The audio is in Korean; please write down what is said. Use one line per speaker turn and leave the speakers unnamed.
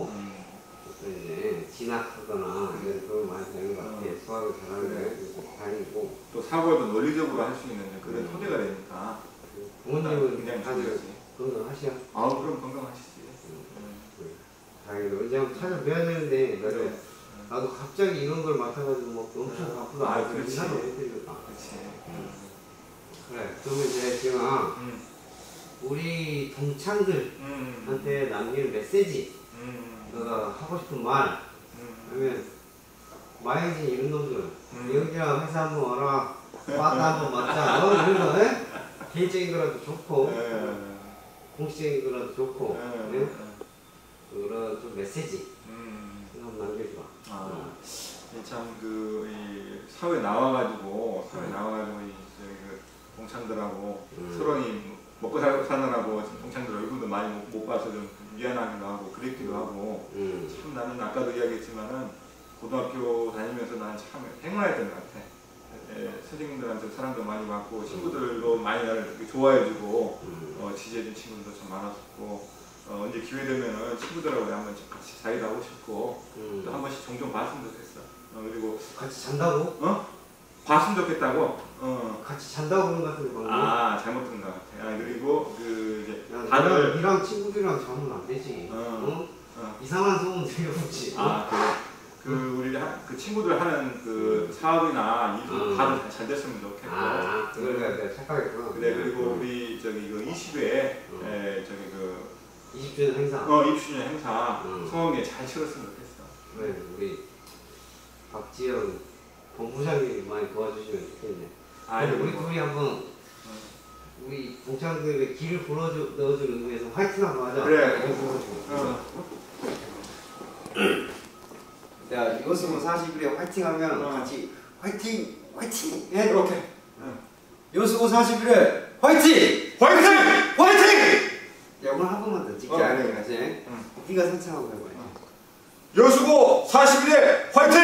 음.
또 이제 진학하거나 이런 그런 많이 되는 것 같아.
음.
수학을 잘하는. 게 다니고
또 사고도 논리적으로 할 수 있는 그런
음.
토대가 되니까
부모님은
굉장히
거 하시오?
아 그럼 건강하시지. 음.
다행히도 언제 한번 찾아뵈야 되는데 나도
그래.
나도 갑자기 이런 걸 맡아가지고 막 엄청
음.
바쁘다.
아, 그렇지. 그렇지.
그래. 그러면 이제
음.
우리 동창들한테
음.
남기는 메시지,
음.
너가 하고 싶은 말,
음.
아니면 마이진 이런 놈들
음.
여기랑 회사 한번 와라 빠따 한번 맞자 어? 이런 거 에? 개인적인 거라도 좋고
예.
공식적인 거라도 좋고
예.
예? 그런 좀 메시지
음.
한번 남겨줘
아, 참그 이 사회 나와가지고 사회 나와가지고 이 저기 그 동창들하고
음.
서로 이 먹고 살 사느라고 동창들 얼굴도 많이 못, 못 봐서 좀 미안하기도 하고 그랬기도 하고
음.
참 나는 아까도 이야기했지만은 고등학교 다니면서 나는 참 행운했던 것 같아. 예, 선생님들한테 사랑도 많이 받고 친구들도 많이 나를 좋아해주고
음.
어, 지지해준 친구들도 참 많았었고 어, 언제 기회 되면은 친구들하고 한번 같이 자기도 하고 싶고
음.
또한 번씩 종종 봤으면 좋겠어. 어, 그리고
같이 잔다고?
봤으면 좋겠다고. 어.
같이 잔다고 그런 것 같은데 방금
아 잘못 들은 것 같아. 아, 그리고 다들
너랑 니랑 친구들이랑 자면 안 되지
어.
어?
어.
이상한 소문 들려오지
아 그래. 그 우리 하, 그 친구들 하는 그 사업이나 일
음.
다들 잘, 잘 됐으면 좋겠고.
아 그걸 내가 착각했구나
그래 그리고 우리 저기 그 20회
음.
에, 저기 그
20주년 행사
어, 입주년 행사
음.
성황리에 잘 치렀으면 좋겠어.
네, 우리 박지영 본부장님이 많이 도와주시면 좋겠네.
아
우리
뭐,
둘이 한번 우리 동창들의 길을 불어주 넣어주는 의미에서 화이팅 한번 하자.
그래.
불어주고.
어.
야, 이거 쓰고 40일에 화이팅 하면
어.
같이 화이팅! 화이팅! 해!
이렇게.
여수고 40일에 화이팅!
화이팅!
화이팅! 야, 오늘 한 번만 더 찍자.
어.
어. 같이.
응.
네가 선창하고 해봐.
여수고 40일에 화이팅!